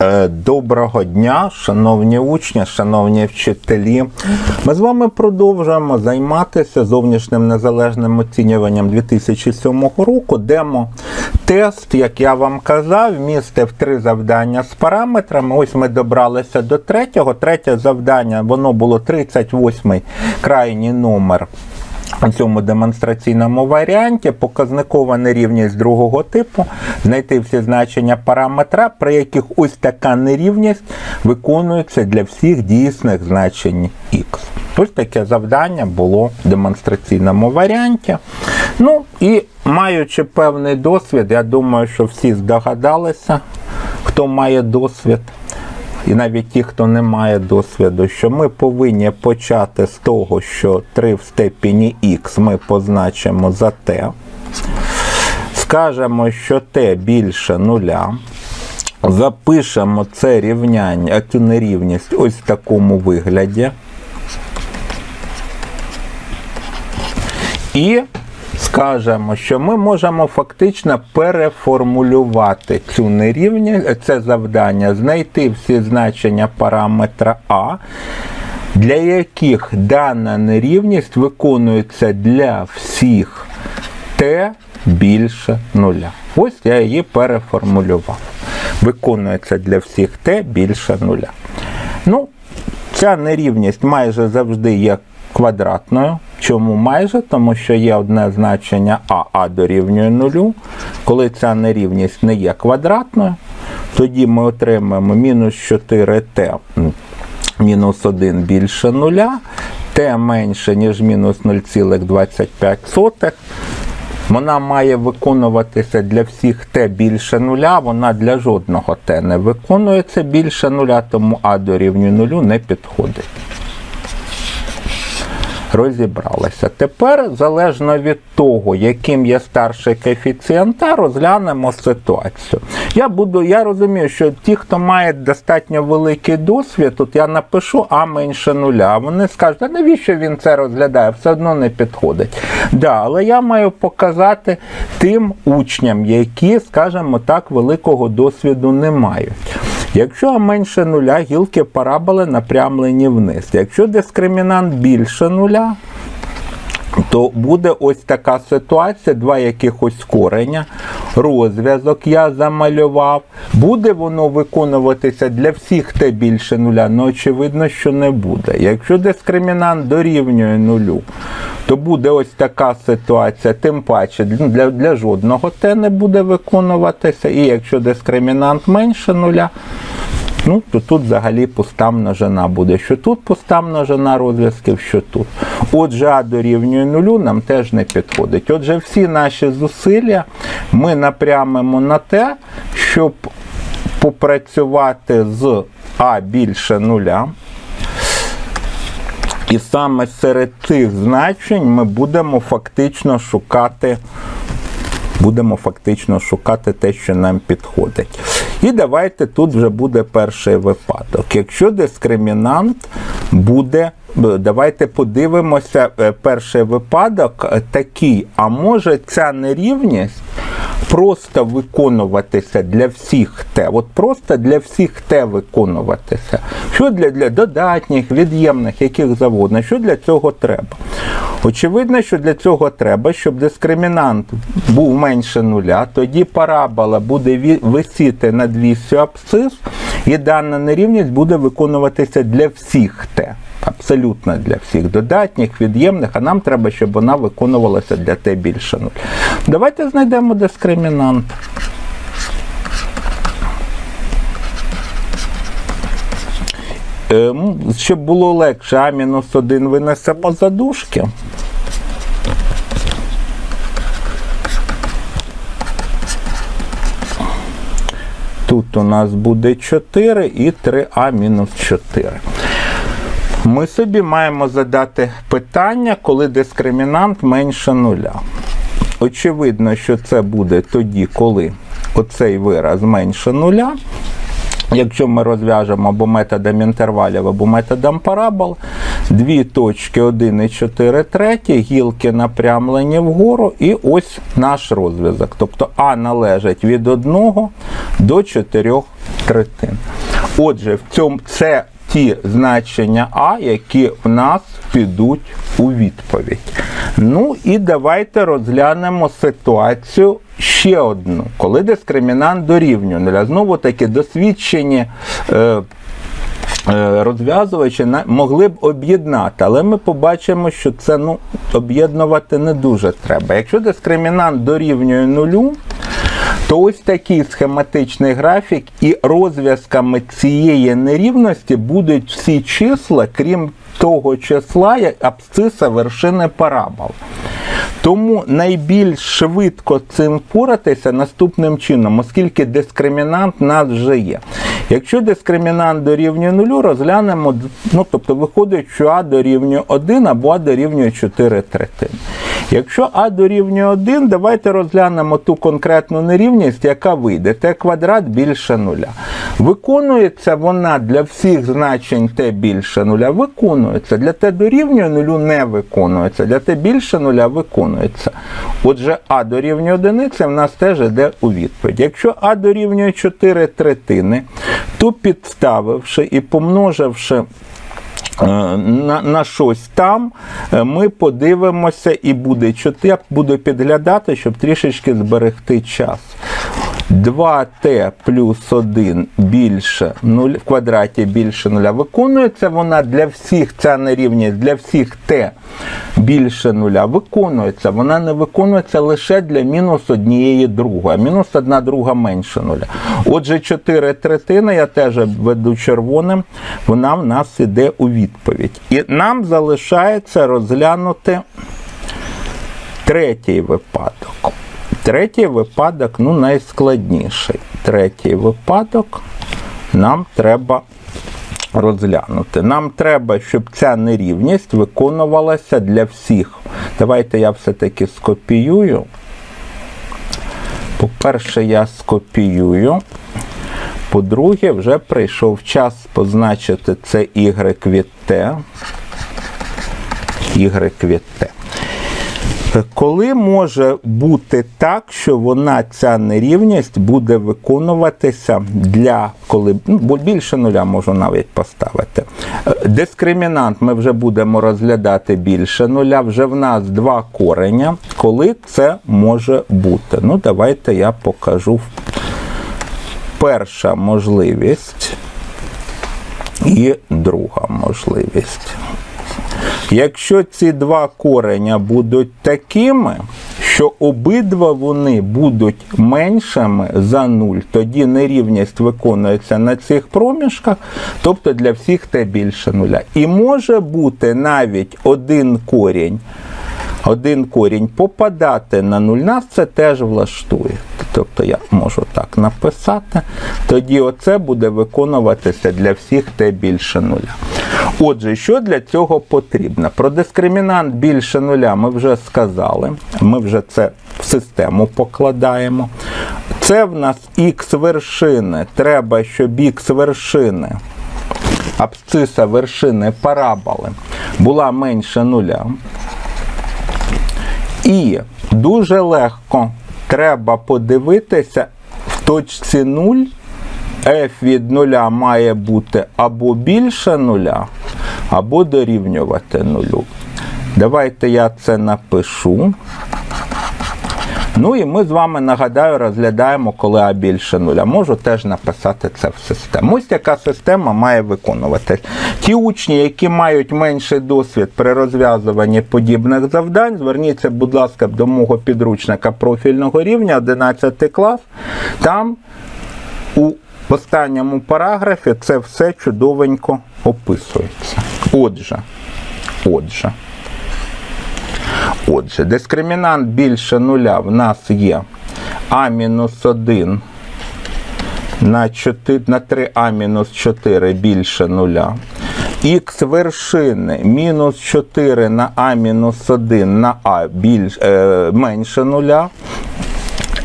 Е, Доброго дня, шановні учні, шановні вчителі. Ми з вами продовжуємо займатися зовнішнім незалежним оцінюванням 2007 року. Демо тест, як я вам казав, містив три завдання з параметрами. Ось ми добралися до третього. Третє завдання воно було 38 крайній номер. У цьому демонстраційному варіанті показникова нерівність другого типу, знайти всі значення параметра, при яких ось така нерівність виконується для всіх дійсних значень х. Ось таке завдання було в демонстраційному варіанті. Ну і маючи певний досвід, я думаю, що всі здогадалися, хто має досвід і навіть ті, хто не має досвіду, що ми повинні почати з того, що 3 в степені х ми позначимо за t. Скажемо, що t більше нуля. Запишемо це рівняння, цю нерівність ось в такому вигляді. І скажемо, що ми можемо фактично переформулювати цю нерівність, це завдання, знайти всі значення параметра А, для яких дана нерівність виконується для всіх t більше нуля. Ось я її переформулював. Виконується для всіх t більше нуля. Ну, ця нерівність майже завжди є квадратною. Чому майже? Тому що є одне значення а, а дорівнює нулю. Коли ця нерівність не є квадратною, тоді ми отримаємо мінус 4t мінус 1 більше нуля, t менше, ніж мінус 0,25. Вона має виконуватися для всіх t більше нуля, вона для жодного t не виконується більше нуля, тому а дорівнює нулю не підходить. Розібралися. Тепер, залежно від того, яким є старший коефіцієнт, розглянемо ситуацію. Я буду, я розумію, що ті, хто має достатньо великий досвід, тут я напишу А менше нуля. Вони скажуть, а навіщо він це розглядає? Все одно не підходить. Да, але я маю показати тим учням, які, скажімо так, великого досвіду не мають. Якщо менше нуля, гілки параболи напрямлені вниз. Якщо дискримінант більше нуля, то буде ось така ситуація, два якихось кореня, розв'язок я замалював. Буде воно виконуватися для всіх те більше нуля, ну очевидно, що не буде. Якщо дискримінант дорівнює нулю, то буде ось така ситуація, тим паче ну, для, для жодного те не буде виконуватися. І якщо дискримінант менше нуля, Ну, то тут взагалі пуста множина буде. Що тут пуста множина розв'язків, що тут. Отже, А дорівнює нулю нам теж не підходить. Отже, всі наші зусилля ми напрямимо на те, щоб попрацювати з А більше нуля. І саме серед цих значень ми будемо фактично шукати будемо фактично шукати те, що нам підходить. І давайте тут вже буде перший випадок. Якщо дискримінант буде, давайте подивимося, е, перший випадок е, такий, а може ця нерівність просто виконуватися для всіх Т. От просто для всіх Т виконуватися. Що для, для додатніх, від'ємних, яких завгодно, що для цього треба? Очевидно, що для цього треба, щоб дискримінант був менше нуля, тоді парабола буде висіти над вісю абсцис, і дана нерівність буде виконуватися для всіх Т. Абсолютно для всіх додатніх, від'ємних, а нам треба, щоб вона виконувалася для Т більше нуля. Давайте знайдемо дискримінант. Ем, Щоб було легше, А-1 винесемо за. Тут у нас буде 4 і 3а мінус 4. Ми собі маємо задати питання, коли дискримінант менше нуля. Очевидно, що це буде тоді, коли оцей вираз менше нуля. Якщо ми розв'яжемо або методом інтервалів, або методом парабол, дві точки 1 і 4 треті, гілки напрямлені вгору, і ось наш розв'язок. Тобто А належить від 1 до 4 третин. Отже, в цьому це ті значення А, які в нас підуть у відповідь. Ну і давайте розглянемо ситуацію ще одну, коли дискримінант дорівнює. Знову таки досвідчені. Е, е, Розв'язувачі могли б об'єднати, але ми побачимо, що це ну, об'єднувати не дуже треба. Якщо дискримінант дорівнює нулю, то ось такий схематичний графік, і розв'язками цієї нерівності будуть всі числа, крім того числа, як абсциса вершини парабол. Тому найбільш швидко цим впоратися наступним чином, оскільки дискримінант нас вже є. Якщо дискримінант дорівнює нулю, розглянемо, ну тобто виходить, що А дорівнює 1 або А дорівнює 4 третини. Якщо А дорівнює 1, давайте розглянемо ту конкретну нерівність, яка вийде. Т квадрат більше нуля. Виконується вона для всіх значень Т більше нуля, виконується. Для Т дорівнює нулю не виконується. Для Т більше нуля виконується. Отже, А дорівнює одиниці в нас теж йде у відповідь. Якщо А дорівнює 4 третини, то підставивши і помноживши е, на, на щось там, е, ми подивимося і буде 4. Я буду підглядати, щоб трішечки зберегти час. 2t плюс 1 більше 0 в квадраті більше 0. Виконується вона для всіх, ця нерівність, для всіх t більше 0. Виконується. Вона не виконується лише для мінус однієї другої, а мінус одна друга менше 0. Отже, 4 третини, я теж веду червоним, вона в нас іде у відповідь. І нам залишається розглянути третій випадок. Третій випадок ну, найскладніший. Третій випадок нам треба розглянути. Нам треба, щоб ця нерівність виконувалася для всіх. Давайте я все-таки скопіюю. По-перше, я скопіюю. По-друге, вже прийшов час позначити це y від t. y від t. Коли може бути так, що вона ця нерівність буде виконуватися для коли ну, більше нуля можу навіть поставити. Е, Дискримінант ми вже будемо розглядати більше нуля. Вже в нас два кореня, коли це може бути. Ну, давайте я покажу перша можливість і друга можливість. Якщо ці два кореня будуть такими, що обидва вони будуть меншими за 0, тоді нерівність виконується на цих проміжках, тобто для всіх те більше нуля. І може бути навіть один корінь, один корінь попадати на 0, нас це теж влаштує. Тобто я можу так написати, тоді оце буде виконуватися для всіх те більше нуля. Отже, що для цього потрібно? Про дискримінант більше нуля ми вже сказали. Ми вже це в систему покладаємо. Це в нас х вершини. Треба, щоб х вершини, абсциса вершини параболи була менше нуля. І дуже легко треба подивитися в точці 0 f від нуля має бути або більше нуля, або дорівнювати нулю. Давайте я це напишу. Ну і ми з вами нагадаю, розглядаємо, коли А більше нуля. Можу теж написати це в систему. Ось яка система має виконуватись. Ті учні, які мають менший досвід при розв'язуванні подібних завдань, зверніться, будь ласка, до мого підручника профільного рівня, 11 клас. Там у останньому параграфі це все чудовенько описується. Отже, отже. Отже, дискримінант більше нуля в нас є А-1 на 4, на 3А-4 більше нуля. Х вершини мінус 4 на А-1 на А більш, е, менше нуля.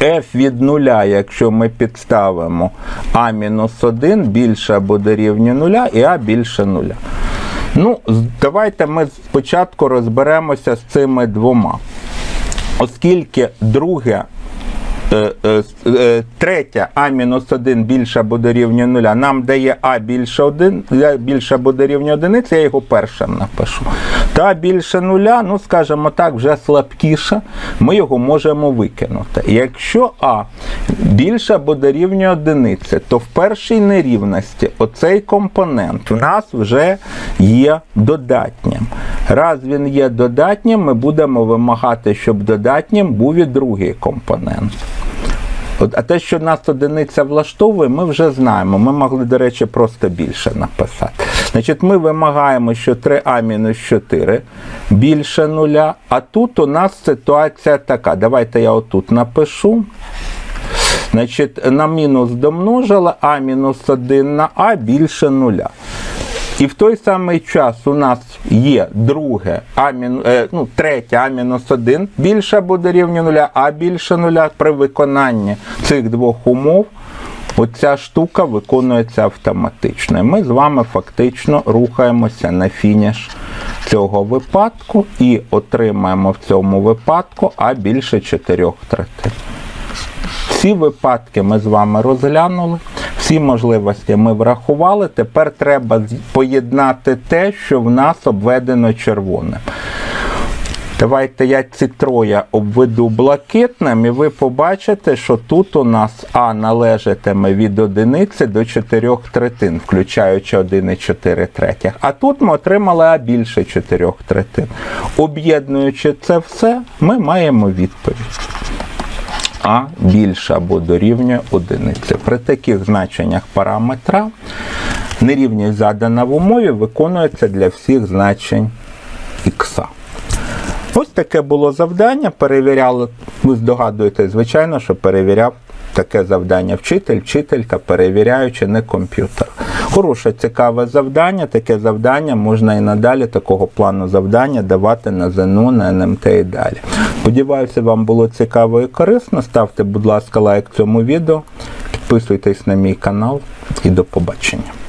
f від нуля, якщо ми підставимо А-1 більше або дорівнює нуля, і А більше нуля. Ну, давайте ми спочатку розберемося з цими двома. Оскільки друге третя а мінус 1 більше або дорівнює 0, нам дає а більше 1, більше або дорівнює 1, я його першим напишу. Та більше нуля, ну скажімо так, вже слабкіше, ми його можемо викинути. Якщо а більше або дорівнює 1, то в першій нерівності оцей компонент у нас вже є додатнім. Раз він є додатнім, ми будемо вимагати, щоб додатнім був і другий компонент. От, а те, що нас одиниця влаштовує, ми вже знаємо. Ми могли, до речі, просто більше написати. Значить, ми вимагаємо, що 3а-4 більше нуля, а тут у нас ситуація така. Давайте я отут напишу. Значить, на мінус домножила, а мінус 1 на а більше нуля. І в той самий час у нас є друге, а е, ну, третє А-1 більше буде рівня нуля, а більше нуля при виконанні цих двох умов. Оця штука виконується автоматично. І ми з вами фактично рухаємося на фініш цього випадку і отримаємо в цьому випадку а більше 4 третин. Всі випадки ми з вами розглянули, всі можливості ми врахували. Тепер треба поєднати те, що в нас обведено червоним. Давайте я ці троє обведу блакитним, і ви побачите, що тут у нас А належатиме від одиниці до 4 третин, включаючи 1,4 третіх. А тут ми отримали А більше 4 третин. Об'єднуючи це все, ми маємо відповідь. А більше або дорівнює одиниці. При таких значеннях параметра нерівність задана в умові виконується для всіх значень х. Ось таке було завдання. Перевіряли, ви здогадуєте, звичайно, що перевіряв таке завдання вчитель, вчителька, перевіряючи, не комп'ютер. Хороше, цікаве завдання. Таке завдання можна і надалі такого плану завдання давати на ЗНО, на НМТ і далі. Сподіваюся, вам було цікаво і корисно. Ставте, будь ласка, лайк цьому відео, підписуйтесь на мій канал і до побачення.